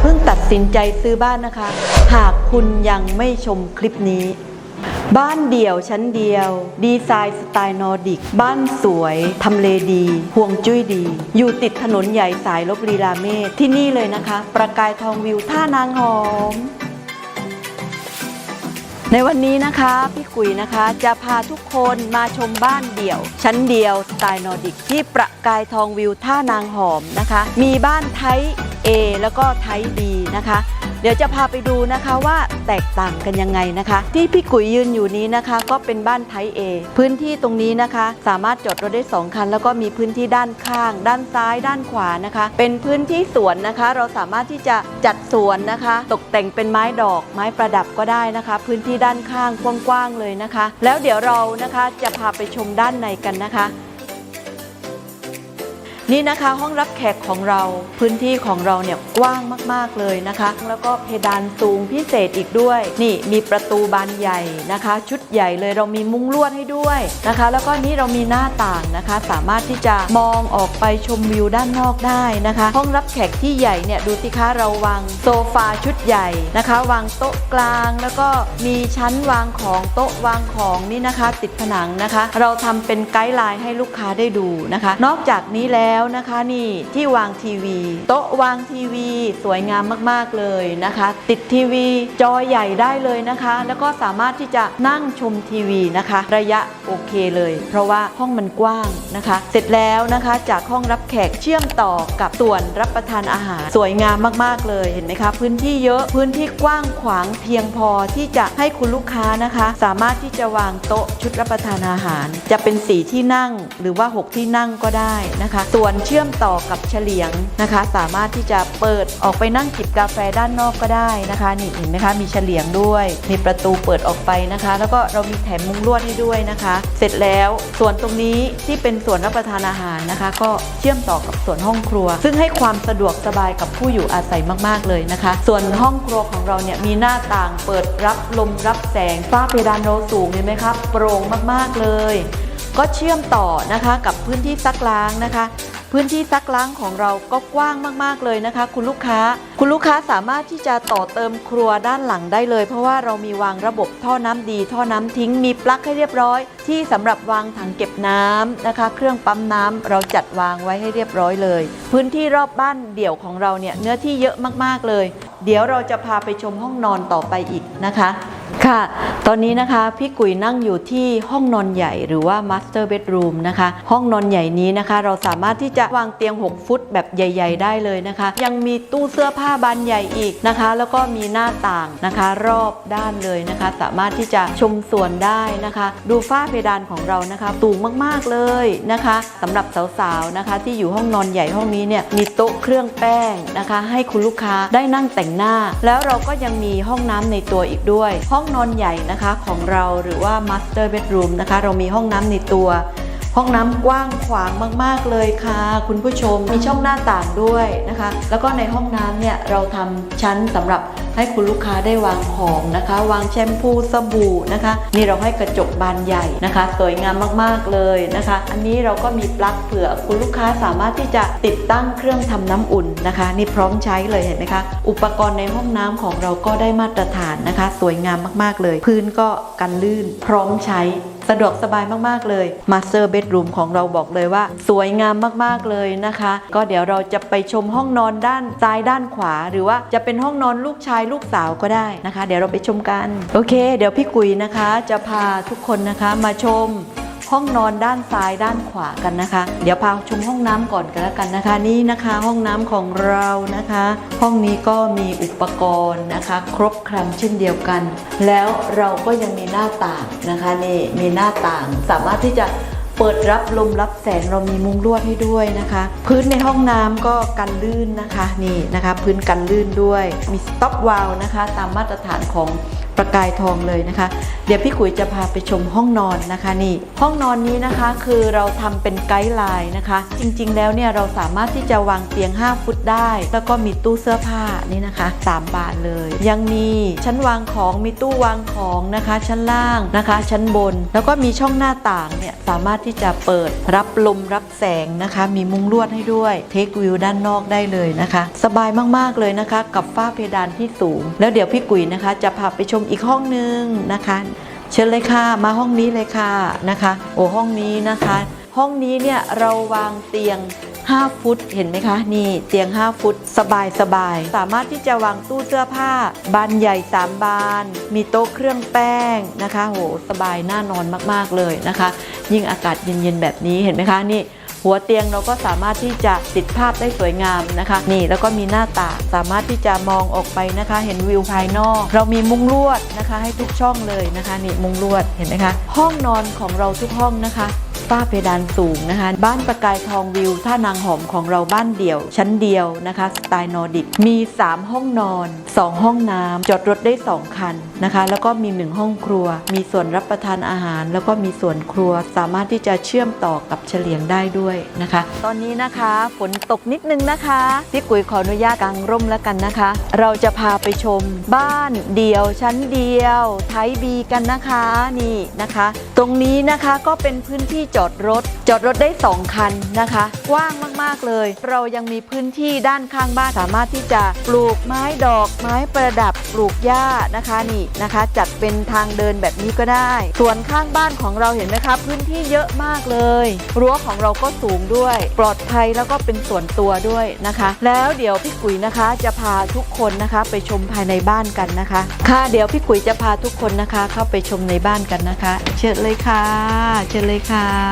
เพิ่งตัดสินใจซื้อบ้านนะคะ หากคุณยังไม่ชมคลิปนี้ บ้านเดี่ยวชั้นเดียว ดีไซน์สไตล์นอร์ดิก บ้านสวย ทำเลดีห่วงจุ้ยดี อยู่ติดถนนใหญ่สายลบลีลาเมศที่นี่เลยนะคะ ประกายทองวิวท่านางหอมในวันนี้นะคะพี่กุยนะคะจะพาทุกคนมาชมบ้านเดี่ยว ชั้นเดียวสไตล์นอร์ดิกที่ประกายทองวิวท่านางหอมนะคะ มีบ้านไทย A แล้วก็ไทย B นะคะ เดี๋ยวจะพาไปดูนะคะว่าแตกต่างกันยังไงนะคะ ที่พี่กุยยืนอยู่นี้นะคะ ก็เป็นบ้านไทย A พื้นที่ตรงนี้นะคะ สามารถจอดรถได้สองคัน แล้วก็มีพื้นที่ด้านข้าง ด้านซ้าย ด้านขวานะคะ เป็นพื้นที่สวนนะคะ เราสามารถที่จะจัดสวนนะคะ ตกแต่งเป็นไม้ดอกไม้ประดับก็ได้นะคะ พื้นที่ด้านข้างกว้างๆเลยนะคะ แล้วเดี๋ยวเรานะคะจะพาไปชมด้านในกันนะคะ นี่นะคะห้องรับแขกของเราพื้นที่ของเราเนี่ยกว้างมากๆเลยนะคะ แล้วก็เพดานสูงพิเศษอีกด้วย นี่มีประตูบานใหญ่นะคะ ชุดใหญ่เลยเรามีมุ้งลวดให้ด้วยนะคะ แล้วก็นี่เรามีหน้าต่างนะคะ สามารถที่จะมองออกไปชมวิวด้านนอกได้นะคะ ห้องรับแขกที่ใหญ่เนี่ยดูสิคะเราวางโซฟาชุดใหญ่นะคะ วางโต๊ะกลางแล้วก็มีชั้นวางของโต๊ะวางของนี่นะคะ ติดผนังนะคะ เราทำเป็นไกด์ไลน์ให้ลูกค้าได้ดูนะคะ นอกจากนี้แล้วแล้วนะคะนี่ที่วางทีวี โต๊ะวางทีวี สวยงามมากๆเลยนะคะ ติดทีวีจอใหญ่ได้เลยนะคะ แล้วก็สามารถที่จะนั่งชมทีวีนะคะ ระยะโอเคเลย เพราะว่าห้องมันกว้างนะคะ เสร็จแล้วนะคะจากห้องรับแขกเชื่อมต่อกับส่วนรับประทานอาหาร สวยงามมากๆเลยเห็นไหมคะ พื้นที่เยอะพื้นที่กว้างขวางเพียงพอที่จะให้คุณลูกค้านะคะ สามารถที่จะวางโต๊ะชุดรับประทานอาหาร จะเป็นสีที่นั่งหรือว่า 6 ที่นั่งก็ได้นะคะส่วนเชื่อมต่อกับเฉลียงนะคะ สามารถที่จะเปิดออกไปนั่งจิบกาแฟด้านนอกก็ได้นะคะนี่เห็นไหมคะมีเฉลียงด้วย มีประตูเปิดออกไปนะคะ แล้วก็เรามีแถมมุ้งลวดให้ด้วยนะคะ เสร็จแล้วส่วนตรงนี้ที่เป็นส่วนรับประทานอาหารนะคะ ก็เชื่อมต่อกับส่วนห้องครัว ซึ่งให้ความสะดวกสบายกับผู้อยู่อาศัยมาก ๆ เลยนะคะ ส่วนห้องครัวของเราเนี่ยมีหน้าต่างเปิดรับลมรับแสงฝ้าเพดานโนสูงเห็นไหมครับโปร่งมากๆเลย ก็เชื่อมต่อนะคะกับพื้นที่ซักล้างนะคะ พื้นที่ซักล้างของเราก็กว้างมาก ๆ เลยนะคะ คุณลูกค้า คุณลูกค้าสามารถที่จะต่อเติมครัวด้านหลังได้เลย เพราะว่าเรามีวางระบบท่อน้ำดี ท่อน้ำทิ้งมีปลั๊กให้เรียบร้อย ที่สำหรับวางถังเก็บน้ำนะคะ เครื่องปั๊มน้ำเราจัดวางไว้ให้เรียบร้อยเลย พื้นที่รอบบ้านเดี่ยวของเราเนี่ยเนื้อที่เยอะมากๆเลย เดี๋ยวเราจะพาไปชมห้องนอนต่อไปอีกนะคะ ค่ะ ตอนนี้นะคะพี่กุยนั่งอยู่ที่ห้องนอนใหญ่หรือว่า Master Bedroom นะคะ ห้องนอนใหญ่นี้นะคะ เราสามารถที่จะวางเตียง 6 ฟุตแบบใหญ่ ๆ ได้เลยนะคะ ยังมีตู้เสื้อผ้าบานใหญ่อีกนะคะ แล้วก็มีหน้าต่างนะคะ รอบด้านเลยนะคะ สามารถที่จะชมสวนได้นะคะ ดูฝ้าเพดานของเรานะคะสูงมากๆเลยนะคะสำหรับสาวๆนะคะ ที่อยู่ห้องนอนใหญ่ห้องนี้เนี่ยมีโต๊ะเครื่องแป้งนะคะ ให้คุณลูกค้าได้นั่งแต่งหน้า แล้วเราก็ยังมีห้องน้ำในตัวอีกด้วยห้ห้องนอนใหญ่นะคะของเราหรือว่า Master Bedroom นะคะ เรามีห้องน้ำในตัว ห้องน้ำกว้างขวางมาก ๆ เลยค่ะ คุณผู้ชมมีช่องหน้าต่างด้วยนะคะ แล้วก็ในห้องน้ำเนี่ยเราทำชั้นสำหรับให้คุณลูกค้าได้วางของนะคะ วางแชมพูสบู่นะคะ นี่เราให้กระจกบานใหญ่นะคะ สวยงามมากๆเลยนะคะ อันนี้เราก็มีปลั๊กเผื่อคุณลูกค้าสามารถที่จะติดตั้งเครื่องทำน้ำอุ่นนะคะ นี่พร้อมใช้เลยเห็นไหมคะ อุปกรณ์ในห้องน้ำของเราก็ได้มาตรฐานนะคะ สวยงามมากๆเลย พื้นก็กันลื่นพร้อมใช้ สะดวกสบายมากๆเลยมาสเตอร์เบดรูมของเราบอกเลยว่า สวยงามมากๆเลยนะคะ ก็เดี๋ยวเราจะไปชมห้องนอนด้านซ้ายด้านขวา หรือว่าจะเป็นห้องนอนลูกชายลูกสาวก็ได้นะคะ เดี๋ยวเราไปชมกัน โอเค เดี๋ยวพี่กุยนะคะ จะพาทุกคนนะคะมาชม ห้องนอนด้านซ้ายด้านขวากันนะคะ เดี๋ยวพาชมห้องน้ำก่อนกันแล้วกันนะคะ นี่นะคะห้องน้ำของเรานะคะ ห้องนี้ก็มีอุปกรณ์นะคะ ครบครันเช่นเดียวกัน แล้วเราก็ยังมีหน้าต่างนะคะนี่มีหน้าต่างสามารถที่จะเปิดรับลมรับแสงเรามีมุ้งลวดให้ด้วยนะคะ พื้นในห้องน้ำก็กันลื่นนะคะนี่นะคะ พื้นกันลื่นด้วยมีสต็อปวาลนะคะ ตามมาตรฐานของประกายทองเลยนะคะ เดี๋ยวพี่กุยจะพาไปชมห้องนอนนะคะนี่ห้องนอนนี้นะคะคือเราทำเป็นไกด์ไลน์นะคะ จริงๆ แล้วเนี่ยเราสามารถที่จะวางเตียง 5 ฟุตได้ แล้วก็มีตู้เสื้อผ้านี่นะคะ3บานเลย ยังมีชั้นวางของมีตู้วางของนะคะ ชั้นล่างนะคะ ชั้นบน แล้วก็มีช่องหน้าต่างเนี่ยสามารถที่จะเปิดรับลมรับแสงนะคะ มีมุ้งลวดให้ด้วยเทควิวด้านนอกได้เลยนะคะ สบายมากๆเลยนะคะ กับฝ้าเพดานที่สูง แล้วเดี๋ยวพี่กุยนะคะ จะพาไปชมอีกห้องนึงนะคะ เชิญเลยค่ะ มาห้องนี้เลยค่ะนะคะ โอ้ห้องนี้นะคะ ห้องนี้เนี่ยเราวางเตียง 5 ฟุตเห็นไหมคะ นี่เตียง 5 ฟุตสบายสบาย สามารถที่จะวางตู้เสื้อผ้า บานใหญ่ 3 บาน มีโต๊ะเครื่องแป้งนะคะโหสบายน่านอนมากๆเลยนะคะ ยิ่งอากาศเย็นๆแบบนี้เห็นไหมคะนี่ หัวเตียงเราก็สามารถที่จะติดภาพได้สวยงามนะคะ นี่แล้วก็มีหน้าต่างสามารถที่จะมองออกไปนะคะ เห็นวิวภายนอก เรามีมุ้งลวดนะคะ ให้ทุกช่องเลยนะคะนี่มุ้งลวดเห็นไหมคะ ห้องนอนของเราทุกห้องนะคะ ฝ้าเพดานสูงนะคะ บ้านประกายทองวิว ท่านางหอมของเราบ้านเดี่ยว ชั้นเดียวนะคะ สไตล์นอร์ดิก มี 3 ห้องนอน 2 ห้องน้ำจอดรถได้ 2 คันนะคะ แล้วก็มี 1 ห้องครัว มีส่วนรับประทานอาหาร แล้วก็มีส่วนครัว สามารถที่จะเชื่อมต่อกับเฉลียงได้ด้วยนะคะ ตอนนี้นะคะฝนตกนิดนึงนะคะพี่กุยขออนุญาตกางร่มแล้วกันนะคะ เราจะพาไปชมบ้านเดี่ยวชั้นเดียว ไทยบีกันนะคะนี่นะคะ ตรงนี้นะคะก็เป็นพื้นที่จอดรถ จอดรถได้ 2 คันนะคะกว้างมากๆเลย เรายังมีพื้นที่ด้านข้างบ้านสามารถที่จะปลูกไม้ดอกไม้ประดับปลูกหญ้านะคะนี่นะคะ จัดเป็นทางเดินแบบนี้ก็ได้ ส่วนข้างบ้านของเราเห็นไหมคะ พื้นที่เยอะมากเลยรั้วของเราก็สูงด้วย ปลอดภัยแล้วก็เป็นส่วนตัวด้วยนะคะ แล้วเดี๋ยวพี่กุยนะคะจะพาทุกคนนะคะ ไปชมภายในบ้านกันนะคะ ค่ะเดี๋ยวพี่กุยจะพาทุกคนนะคะ เข้าไปชมในบ้านกันนะคะ เชิญเลยค่ะ เชิญเลยค่ะ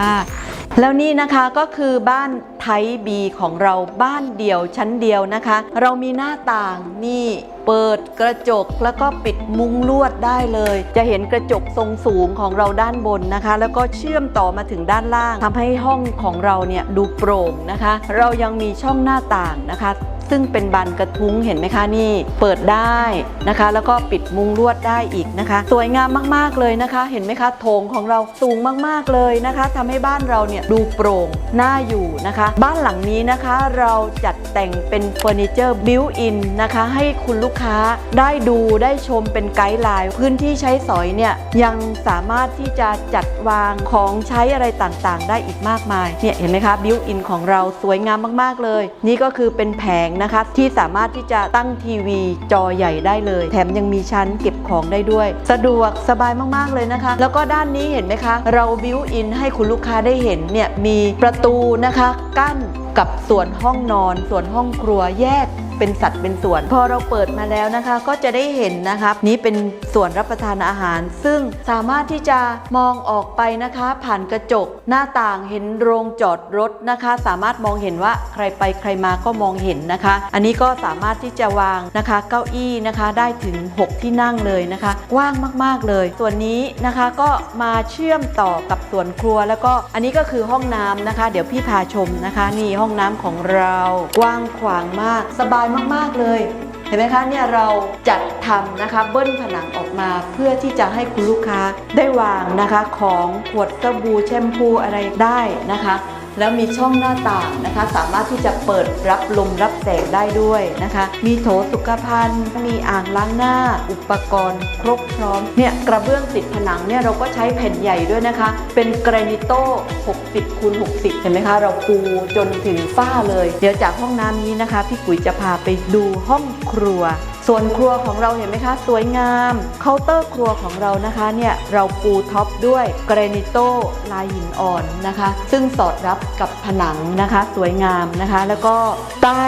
แล้วนี่นะคะก็คือบ้านไทยบีของเราบ้านเดียวชั้นเดียวนะคะ เรามีหน้าต่างนี่เปิดกระจกแล้วก็ปิดมุ้งลวดได้เลย จะเห็นกระจกทรงสูงของเราด้านบนนะคะ แล้วก็เชื่อมต่อมาถึงด้านล่างทำให้ห้องของเราเนี่ยดูโปร่งนะคะ เรายังมีช่องหน้าต่างนะคะ ซึ่งเป็นบานกระทุ้งเห็นไหมคะนี่ เปิดได้นะคะ แล้วก็ปิดมุงลวดได้อีกนะคะ สวยงามมากๆเลยนะคะ เห็นไหมคะโถงของเราสูงมากๆเลยนะคะทำให้บ้านเราเนี่ยดูโปร่งน่าอยู่นะคะ บ้านหลังนี้นะคะเราจัดแต่งเป็นเฟอร์นิเจอร์บิวอินนะคะ ให้คุณลูกค้าได้ดูได้ชมเป็นไกด์ไลน์พื้นที่ใช้สอยเนี่ยยังสามารถที่จะจัดวางของใช้อะไรต่างๆ ได้อีกมากมายเนี่ยเห็นไหมคะบิวอินของเราสวยงามมากๆเลย นี่ก็คือเป็นแผงนะคะ ที่สามารถที่จะตั้งทีวีจอใหญ่ได้เลย แถมยังมีชั้นเก็บของได้ด้วย สะดวกสบายมากๆเลยนะคะ แล้วก็ด้านนี้เห็นไหมคะ เราบิวอินให้คุณลูกค้าได้เห็นเนี่ยมีประตูนะคะกั้นกับส่วนห้องนอน ส่วนห้องครัวแยก เป็นสัดเป็นส่วน พอเราเปิดมาแล้วนะคะ ก็จะได้เห็นนะครับนี้เป็นส่วนรับประทานอาหาร ซึ่งสามารถที่จะมองออกไปนะคะ ผ่านกระจกหน้าต่างเห็นโรงจอดรถนะคะ สามารถมองเห็นว่าใครไปใครมาก็มองเห็นนะคะ อันนี้ก็สามารถที่จะวางนะคะ เก้าอี้นะคะได้ถึง 6 ที่นั่งเลยนะคะกว้างมากๆเลย ส่วนนี้นะคะก็มาเชื่อมต่อกับส่วนครัว แล้วก็อันนี้ก็คือห้องน้ำนะคะ เดี๋ยวพี่พาชมนะคะ นี่ห้องน้ำของเรากว้างขวางมากสบายมาก ๆ เลย เห็นไหมคะเนี่ยเราจัดทำนะคะเบิ้ลผนังออกมาเพื่อที่จะให้คุณลูกค้าได้วางนะคะของขวดสบู่แชมพูอะไรได้นะคะ แล้วมีช่องหน้าต่างนะคะ สามารถที่จะเปิดรับลมรับแสงได้ด้วยนะคะ มีโถสุขภัณฑ์ มีอ่างล้างหน้า อุปกรณ์ ครบพร้อมเนี่ยกระเบื้องติดผนังเนี่ยเราก็ใช้แผ่นใหญ่ด้วยนะคะ เป็นกรนิโต้60คูณ60 เห็นไหมคะ เราปูจนถึงฝ้าเลย เดี๋ยวจากห้องน้ำนี้นะคะ พี่กุ๋ยจะพาไปดูห้องครัว ส่วนครัวของเราเห็นไหมคะ สวยงามเคาน์เตอร์ครัวของเรานะคะเนี่ยเราปูท็อปด้วยแกรนิโต้ลายหินอ่อนนะคะ ซึ่งสอดรับกับผนังนะคะ สวยงามนะคะ แล้วก็ใต้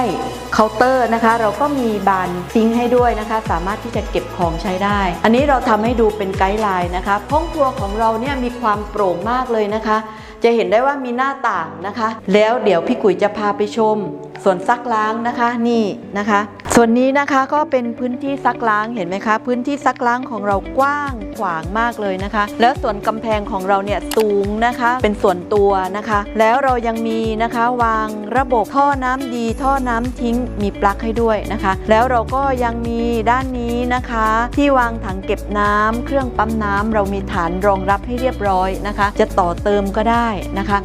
เคาน์เตอร์นะคะ เราก็มีบานซิงให้ด้วยนะคะ สามารถที่จะเก็บของใช้ได้ อันนี้เราทำให้ดูเป็นไกด์ไลน์นะคะห้องครัวของเราเนี่ยมีความโปร่งมากเลยนะคะ จะเห็นได้ว่ามีหน้าต่างนะคะ แล้วเดี๋ยวพี่กุ๋ยจะพาไปชมส่วนซักล้างนะคะนี่นะคะ ส่วนนี้นะคะก็เป็นพื้นที่ซักล้างเห็นไหมคะ พื้นที่ซักล้างของเรากว้างขวางมากเลยนะคะ แล้วส่วนกำแพงของเราเนี่ยสูงนะคะ เป็นส่วนตัวนะคะ แล้วเรายังมีนะคะวางระบบท่อน้ำดีท่อน้ำทิ้งมีปลั๊กให้ด้วยนะคะ แล้วเราก็ยังมีด้านนี้นะคะ ที่วางถังเก็บน้ำเครื่องปั๊มน้ำเรามีฐานรองรับให้เรียบร้อยนะคะ จะต่อเติมก็ได้นะคะ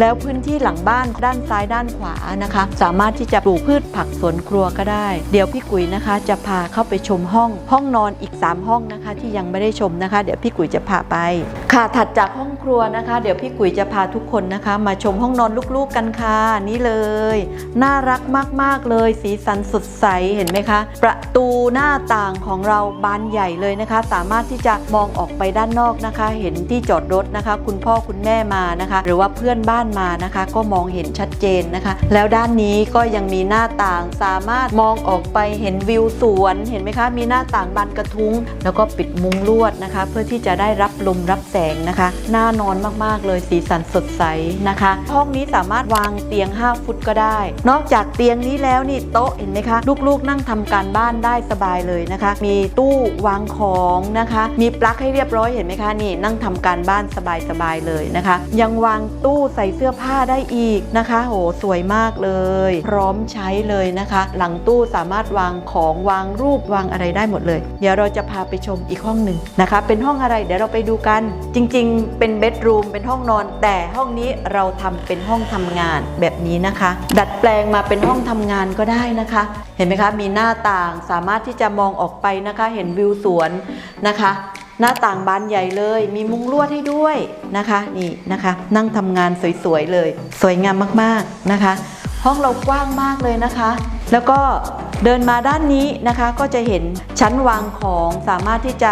แล้วพื้นที่หลังบ้านด้านซ้ายด้านขวานะคะ สามารถที่จะปลูกพืชผักสวนครัวก็ได้ เดี๋ยวพี่กุ๋ยนะคะ จะพาเข้าไปชมห้อง ห้องนอนอีก 3 ห้องนะคะ ที่ยังไม่ได้ชมนะคะ เดี๋ยวพี่กุ๋ยจะพาไป ค่ะถัดจากห้อง ครัวนะคะ เดี๋ยวพี่กุ๋ยจะพาทุกคนนะคะ มาชมห้องนอนลูกๆกันค่ะนี่เลย น่ารักมากๆเลย สีสันสดใสเห็นไหมคะ ประตูหน้าต่างของเราบานใหญ่เลยนะคะ สามารถที่จะมองออกไปด้านนอกนะคะ เห็นที่จอดรถนะคะ คุณพ่อคุณแม่มานะคะ หรือว่าเพื่อนบ้านมานะคะ ก็มองเห็นชัดเจนนะคะ แล้วด้านนี้ก็ยังมีหน้าต่างสามารถมองออกไปเห็นวิวสวนเห็นไหมคะ มีหน้าต่างบานกระทุ้ง แล้วก็ปิดมุ้งลวดนะคะ เพื่อที่จะได้รับลมรับแสงนะคะหน่านอนมากๆ เลยสีสันสดใสนะคะ ห้องนี้สามารถวางเตียง 5 ฟุตก็ได้ นอกจากเตียงนี้แล้วนี่โต๊ะเห็นไหมคะ ลูกๆ นั่งทำการบ้านได้สบายเลยนะคะ มีตู้วางของนะคะ มีปลั๊กให้เรียบร้อยเห็นไหมคะนี่นั่งทำการบ้านสบายๆเลยนะคะ ยังวางตู้ใส่เสื้อผ้าได้อีกนะคะ โหสวยมากเลย พร้อมใช้เลยนะคะ หลังตู้สามารถวางของวางรูปวางอะไรได้หมดเลย เดี๋ยวเราจะพาไปชมอีกห้องหนึ่งนะคะ เป็นห้องอะไรเดี๋ยวเราไปดูกันจริง ๆ เป็นเบดรูมเป็นห้องนอน แต่ห้องนี้เราทำเป็นห้องทำงานแบบนี้นะคะ ดัดแปลงมาเป็นห้องทำงานก็ได้นะคะ เห็นไหมคะ มีหน้าต่างสามารถที่จะมองออกไปนะคะ เห็นวิวสวนนะคะ หน้าต่างบานใหญ่เลย มีมุ้งลวดให้ด้วยนะคะ นี่นะคะ นั่งทำงานสวยๆเลย สวยงามมากๆนะคะ ห้องเรากว้างมากเลยนะคะ แล้วก็เดินมาด้านนี้นะคะ ก็จะเห็นชั้นวางของสามารถที่จะ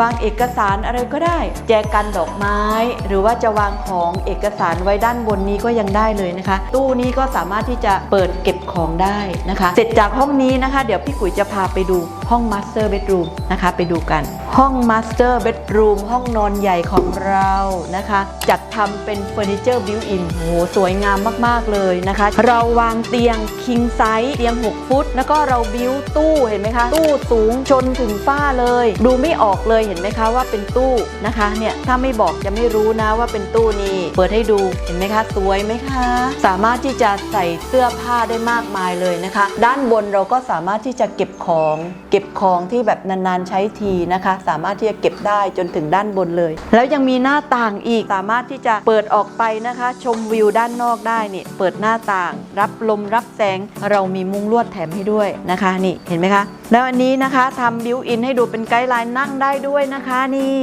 วางเอกสารอะไรก็ได้ แจกันดอกไม้ หรือว่าจะวางของเอกสารไว้ด้านบนนี้ก็ยังได้เลยนะคะ ตู้นี้ก็สามารถที่จะเปิดเก็บของได้นะคะ เสร็จจากห้องนี้นะคะ เดี๋ยวพี่กุ๋ยจะพาไปดูห้อง Master Bedroom นะคะไปดูกัน ห้อง Master Bedroom ห้องนอนใหญ่ของเรานะคะ จัดทำเป็นเฟอร์นิเจอร์บิวอินโหสวยงามมากๆเลยนะคะ เราวางเตียง king size เตียง 6 ฟุต แล้วก็เราบิวตู้เห็นไหมคะ ตู้สูงชนถึงฝ้าเลย ดูไม่ออกเลยเห็นไหมคะว่าเป็นตู้นะคะเนี่ยถ้าไม่บอกจะไม่รู้นะว่าเป็นตู้นี้เปิดให้ดูเห็นไหมคะสวยไหมคะ สามารถที่จะใส่เสื้อผ้าได้มากมายเลยนะคะ ด้านบนเราก็สามารถที่จะเก็บของ เก็บของที่แบบนานๆใช้ทีนะคะ สามารถที่จะเก็บได้จนถึงด้านบนเลย แล้วยังมีหน้าต่างอีกสามารถที่จะเปิดออกไปนะคะ ชมวิวด้านนอกได้นี่เปิดหน้าต่าง รับลมรับแสงเรามีมุ้งลวดแถมให้ด้วยนะคะนี่เห็นไหมคะ แล้วอันนี้นะคะทำบิวอินให้ดูเป็นไกด์ไลน์นั่งได้ด้วย้วยนะคะนี่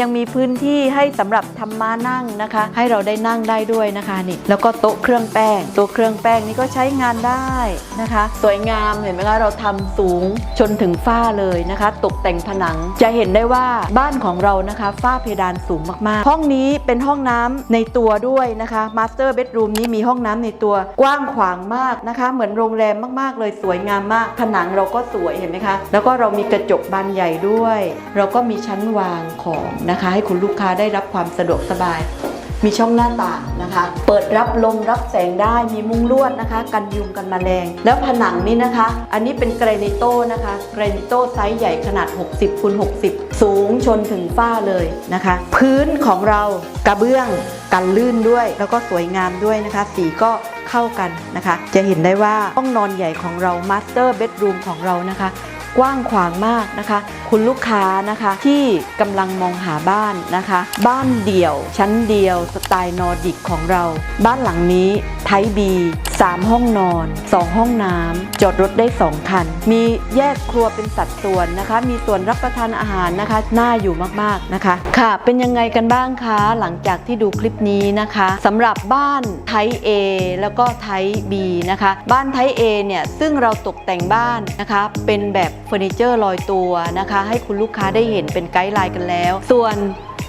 ยังมีพื้นที่ให้สำหรับทำมานั่งนะคะ ให้เราได้นั่งได้ด้วยนะคะนี่แล้วก็โต๊ะเครื่องแป้งต๊ะเครื่องแป้งนี่ก็ใช้งานได้นะคะ สวยงามเห็นไหมคะเราทำสูงจนถึงฝ้าเลยนะคะ ตกแต่งผนังจะเห็นได้ว่าบ้านของเรานะคะ ฝ้าเพดานสูงมากๆ ห้องนี้เป็นห้องน้ำในตัวด้วยนะคะมาสเตอร์เบดรูมนี้มีห้องน้ำในตัวกว้างขวางมากนะคะ เหมือนโรงแรมมากๆ เลยสวยงามมาก ผนังเราก็สวยเห็นไหมคะ แล้วก็เรามีกระจกบานใหญ่ด้วย เราก็มีชั้นวางของนะคะ ให้คุณลูกค้าได้รับความสะดวกสบาย มีช่องหน้าต่างนะคะ เปิดรับลมรับแสงได้มีมุ้งลวดนะคะ กันยุงกันแมลง แล้วผนังนี่นะคะ อันนี้เป็นแกรนิโต้นะคะแกรนิโต้ไซส์ใหญ่ขนาด 60คูณ60 สูงชนถึงฝ้าเลยนะคะ พื้นของเรากระเบื้องกันลื่นด้วย แล้วก็สวยงามด้วยนะคะ สีก็เข้ากันนะคะ จะเห็นได้ว่าห้องนอนใหญ่ของเรามาสเตอร์เบดรูมของเรานะคะ กว้างขวางมากนะคะ คุณลูกค้านะคะที่กำลังมองหาบ้านนะคะ บ้านเดี่ยว ชั้นเดียว สไตล์นอร์ดิกของเรา บ้านหลังนี้ไทบี3ห้องนอน 2 ห้องน้ำจอดรถได้ 2 คัน มีแยกครัวเป็นสัดส่วนนะคะ มีส่วนรับประทานอาหารนะคะ น่าอยู่มากๆนะคะ ค่ะ เป็นยังไงกันบ้างคะ หลังจากที่ดูคลิปนี้นะคะสำหรับบ้านไทย A แล้วก็ไทย B นะคะ บ้านไทย A เนี่ย ซึ่งเราตกแต่งบ้านนะคะ เป็นแบบ เฟอร์นิเจอร์ลอยตัวนะคะ ให้คุณลูกค้าได้เห็นเป็นไกด์ไลน์กันแล้ว ส่วน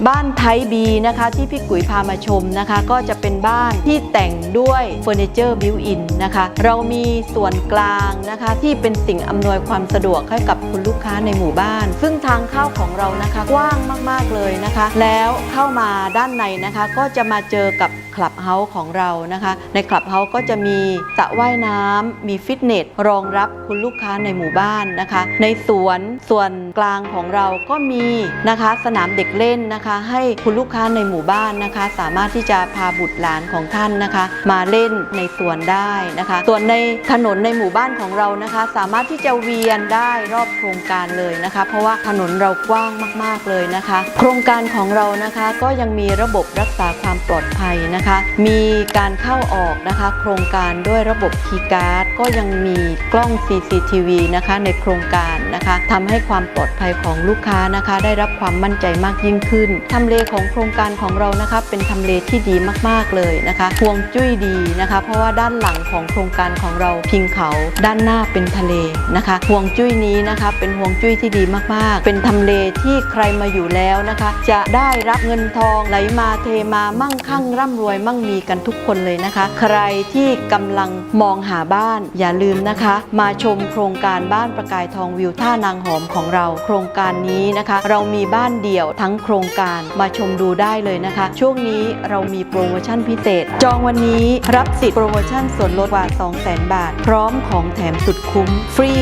บ้านไทบีนะคะที่พี่กุ๋ยพามาชมนะคะ ก็จะเป็นบ้านที่แต่งด้วยเฟอร์นิเจอร์บิวอินนะคะ เรามีส่วนกลางนะคะที่เป็นสิ่งอำนวยความสะดวกให้กับคุณลูกค้าในหมู่บ้าน ซึ่งทางเข้าของเรานะคะกว้างมากๆเลยนะคะ แล้วเข้ามาด้านในนะคะ ก็จะมาเจอกับคลับเฮาส์ของเรานะคะ ในคลับเฮาส์ก็จะมีสระว่ายน้ำมีฟิตเนสรองรับคุณลูกค้าในหมู่บ้านนะคะ ในสวนส่วนกลางของเราก็มีนะคะ สนามเด็กเล่นนะคะให้คุณลูกค้าในหมู่บ้านนะคะ สามารถที่จะพาบุตรหลานของท่านนะคะ มาเล่นในสวนได้นะคะ ส่วนในถนนในหมู่บ้านของเรานะคะ สามารถที่จะเวียนได้รอบโครงการเลยนะคะ เพราะว่าถนนเรากว้างมาก ๆเลยนะคะ โครงการของเรานะคะก็ยังมีระบบรักษาความปลอดภัยนะคะ มีการเข้าออกนะคะ โครงการด้วยระบบคีย์การ์ดก็ยังมีกล้อง CCTV นะคะในโครงการนะคะทำให้ความปลอดภัยของลูกค้านะคะ ได้รับความมั่นใจมากยิ่งขึ้นทำเลของโครงการของเรานะคะเป็นทำเลที่ดีมากๆเลยนะคะห่วงจุ้ยดีนะคะ เพราะว่าด้านหลังของโครงการของเราพิงเขา ด้านหน้าเป็นทะเลนะคะห่วงจุ้ยนี้นะคะ เป็นห่วงจุ้ยที่ดีมากๆ เป็นทำเลที่ใครมาอยู่แล้วนะคะ จะได้รับเงินทองไหลมาเทมามั่งคั่งร่ำรวยมั่งมีกันทุกคนเลยนะคะ ใครที่กำลังมองหาบ้านอย่าลืมนะคะ มาชมโครงการบ้านประกายทองวิวท่านางหอมของเรา โครงการนี้นะคะ เรามีบ้านเดี่ยวทั้งโครงการการมาชมดูได้เลยนะคะ ช่วงนี้เรามีโปรโมชั่นพิเศษ จองวันนี้รับสิทธิ์โปรโมชั่นส่วนลดกว่า 200,000 บาท พร้อมของแถมสุดคุ้ม ฟรี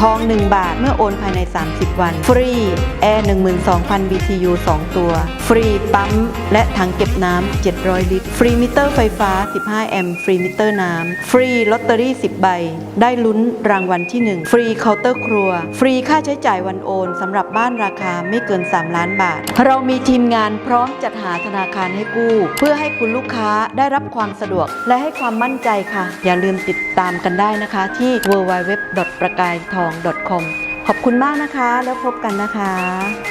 ทอง 1 บาทเมื่อโอนภายใน 30 วัน ฟรี แอร์ 12,000 BTU 2 ตัว ฟรีปั๊ม และถังเก็บน้ำ 700 ลิตร ฟรีมิเตอร์ไฟฟ้า 15 แอมป์ฟรีมิเตอร์น้ำ ฟรีลอตเตอรี่ 10 ใบ ได้ลุ้นรางวัลที่ 1 ฟรีเคาน์เตอร์ครัว ฟรีค่าใช้จ่ายวันโอนสำหรับบ้านราคาไม่เกิน 3 ล้านบาท เรามีทีมงานพร้อมจัดหาธนาคารให้กู้ เพื่อให้คุณลูกค้าได้รับความสะดวก และให้ความมั่นใจค่ะ อย่าลืมติดตามกันได้นะคะ ที่ www. ประกายทอง .com ขอบคุณมากนะคะ แล้วพบกันนะคะ